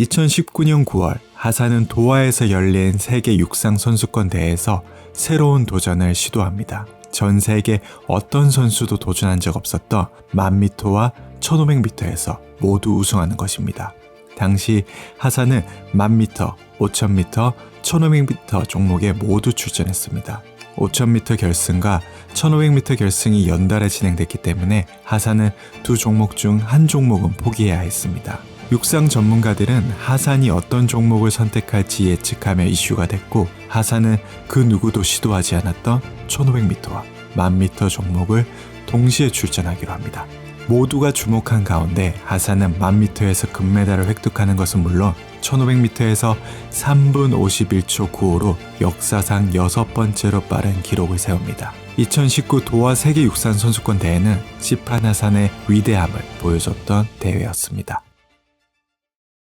2019년 9월 하산은 도하에서 열린 세계 육상 선수권 대회에서 새로운 도전을 시도합니다. 전 세계 어떤 선수도 도전한 적 없었던 1000m와 1500m에서 모두 우승하는 것입니다. 당시 하산은 1000m, 5000m, 1500m 종목에 모두 출전했습니다. 5000m 결승과 1500m 결승이 연달아 진행됐기 때문에 하산은 두 종목 중 한 종목은 포기해야 했습니다. 육상 전문가들은 하산이 어떤 종목을 선택할지 예측하며 이슈가 됐고 하산은 그 누구도 시도하지 않았던 1500m와 1000m 종목을 동시에 출전하기로 합니다. 모두가 주목한 가운데 하산은 1000m에서 금메달을 획득하는 것은 물론 1500m에서 3분 51초 95로 역사상 여섯 번째로 빠른 기록을 세웁니다. 2019 도하 세계 육상 선수권 대회는 시판 하산의 위대함을 보여줬던 대회였습니다.